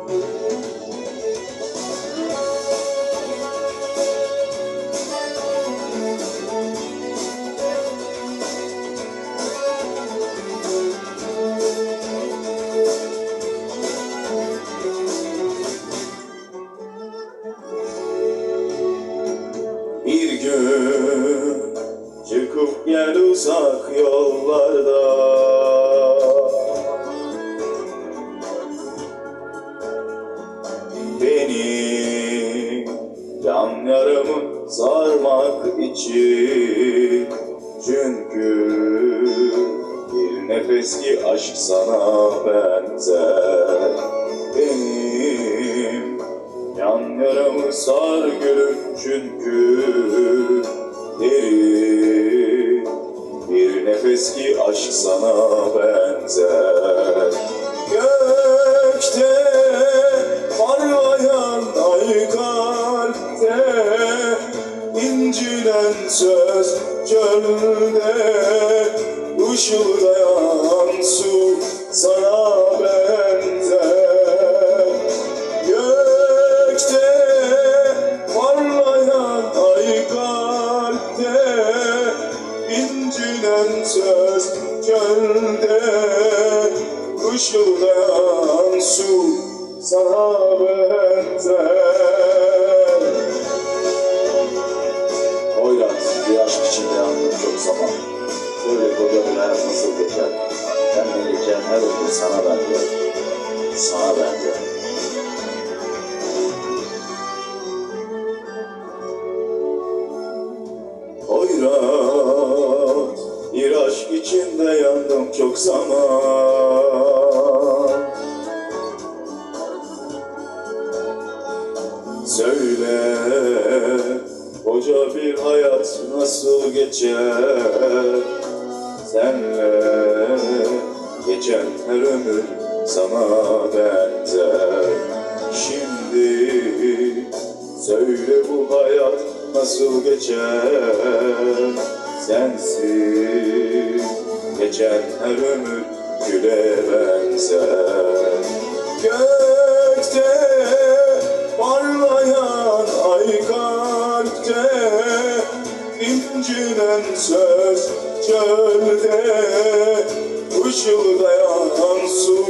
Bir gün çıkıp gel uzak yollarda Beni. Can yaramı sarmak için. Çünkü bir nefes ki aşk sana benzer. Benim Yan yaramı sar gülüm çünkü derin. Bir nefes ki aşk sana benzer. Gökte söz çölde Işıldayan su sana benzer. Gökte parlayan ay kalpte İncilen söz çölde Işıldayan aşk içinde yandım çok zaman Böyle koca bir hayat nasıl geçer? Benden geçen her ömür sana benzer Sana benzer Oyrat Bir aşk içinde yandım çok zaman hayat nasıl geçer? Senle Geçen her ömür sana benzer. Şimdi Söyle bu hayat nasıl geçer? Sensiz Geçen her ömür güle benzer İncilen söz çölde Işıldayan su